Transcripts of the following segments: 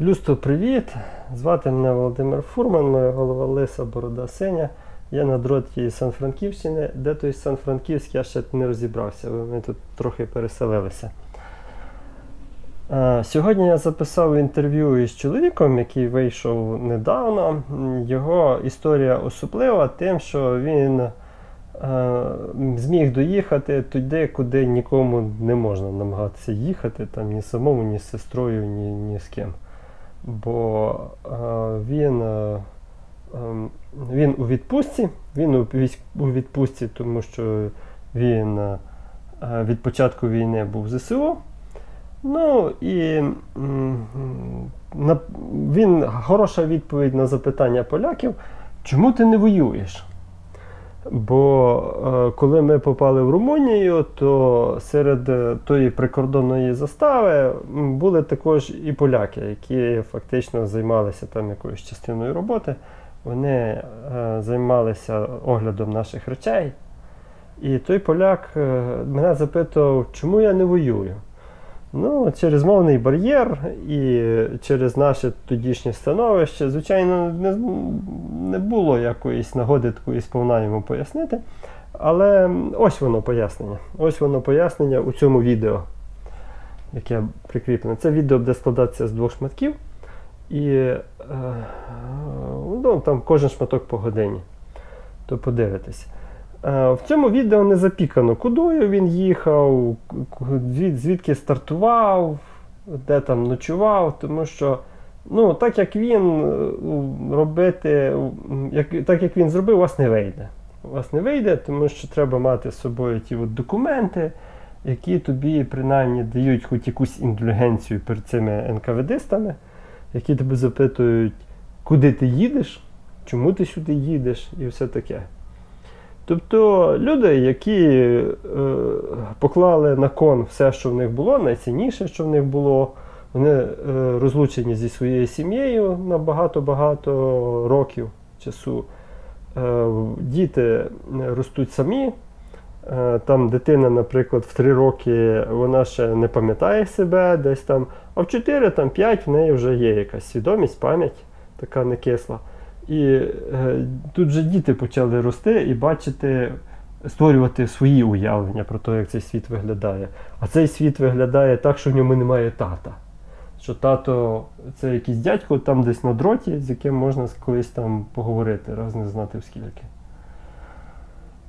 Люсто, привіт! Звати мене Володимир Фурман, моя голова Лиса Борода Синя. Я на дроті Сан-Франківщини, де той Сан-Франківськ я ще не розібрався, бо ми тут трохи переселилися. Е, Сьогодні я записав інтерв'ю із чоловіком, який вийшов недавно. Його історія особлива тим, що він е, зміг доїхати туди, куди нікому не можна намагатися їхати, там ні самому, ні з сестрою, ні, ні з ким. Бо е, він, е, ем, він у відпустці, він у, відпустці, тому що він е, від початку війни був в ЗСУ. Ну і він хороша відповідь на запитання поляків, чому ти не воюєш? Бо е, коли ми попали в Румунію, то серед е, тої прикордонної застави були також і поляки, які фактично займалися там якоюсь частиною роботи. Вони е, займалися оглядом наших речей. І той поляк мене запитував, чому я не воюю. Ну, через мовний бар'єр і через наше тодішнє становище, звичайно, не, не було якоїсь нагоди такої сповна йому пояснити. Але ось воно пояснення. Ось воно пояснення у цьому відео, яке прикріплене. Це відео буде складатися з двох шматків. І е, ну, там кожен шматок по годині. То подивитесь. Е, В цьому відео не запікано, кудою він їхав, звідки стартував, де там ночував, тому що ну, так як він е, робити, як, так як він зробив, у вас не вийде. У вас не вийде, тому що треба мати з собою ті от документи, які тобі принаймні дають хоч якусь індульгенцію перед цими НКВДистами, які тебе запитують, куди ти їдеш, чому ти сюди їдеш, і все таке. Тобто люди, які е, поклали на кон все, що в них було, найцінніше, що в них було, вони е, розлучені зі своєю сім'єю на багато-багато років часу. Е, діти е, ростуть самі. Е, Там дитина, наприклад, в 3 роки вона ще не пам'ятає себе десь там, а в 4, там, 5 в неї вже є якась свідомість, пам'ять така не кисла. І е, тут же діти почали рости і бачити, створювати свої уявлення про те, як цей світ виглядає. А цей світ виглядає так, що в ньому немає тата. Що тато це якийсь дядько там десь на дроті, з яким можна колись там поговорити, раз не знати в скільки.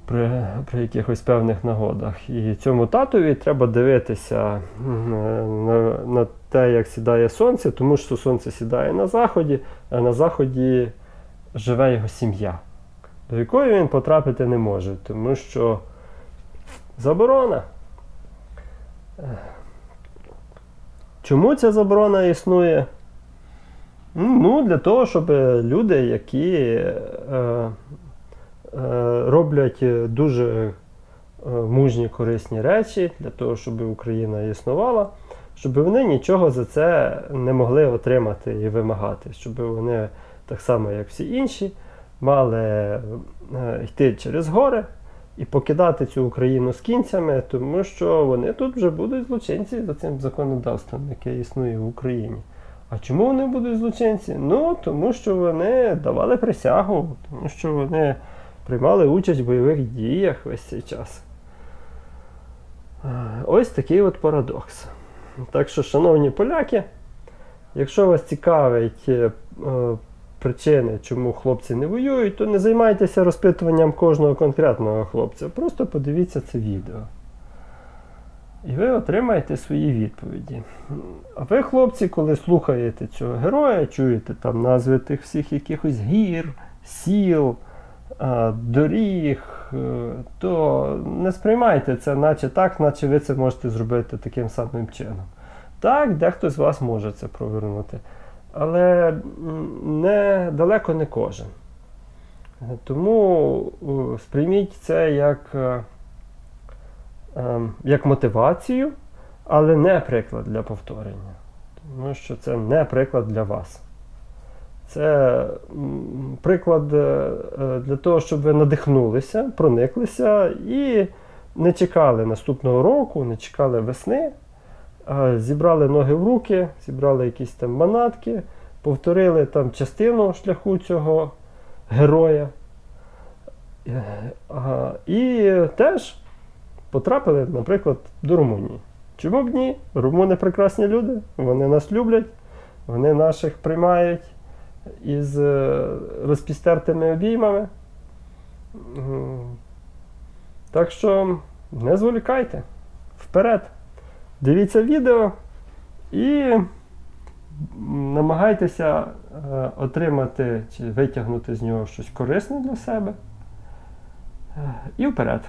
При, при якихось певних нагодах. І цьому татові треба дивитися на, на те, як сідає сонце, тому що сонце сідає на заході, а на заході живе його сім'я, до якої він потрапити не може, тому що заборона. Чому ця заборона існує? Ну, для того, щоб люди, які е, е, роблять дуже е, мужні корисні речі, для того, щоб Україна існувала, щоб вони нічого за це не могли отримати і вимагати, щоб вони так само, як всі інші, мали е, йти через гори і покидати цю Україну з кінцями, тому що вони тут вже будуть злочинці за цим законодавством, яке існує в Україні. А чому вони будуть злочинці? Ну, тому що вони давали присягу, тому що вони приймали участь в бойових діях весь цей час. Е, Ось такий от парадокс. Так що, шановні поляки, якщо вас цікавить е, причини, чому хлопці не воюють, то не займайтеся розпитуванням кожного конкретного хлопця. Просто подивіться це відео. І ви отримаєте свої відповіді. А ви, хлопці, коли слухаєте цього героя, чуєте там назви тих всіх якихось гір, сіл, доріг, е, то не сприймайте це, наче так, наче ви це можете зробити таким самим чином. Так, дехто з вас може це провернути. Але не, далеко не кожен. Тому сприйміть це як, е, ем, як мотивацію, але не приклад для повторення. Тому що це не приклад для вас. Це приклад е, е, для того, щоб ви надихнулися, прониклися і не чекали наступного року, не чекали весни, зібрали ноги в руки, зібрали якісь там манатки, повторили там частину шляху цього героя. Е, І теж потрапили, наприклад, до Румунії. Чому б ні? Румуни прекрасні люди, вони нас люблять, вони наших приймають із е, розпістертими обіймами. Так що не зволікайте. Вперед. Дивіться відео і намагайтеся е, отримати чи витягнути з нього щось корисне для себе. Е, І вперед.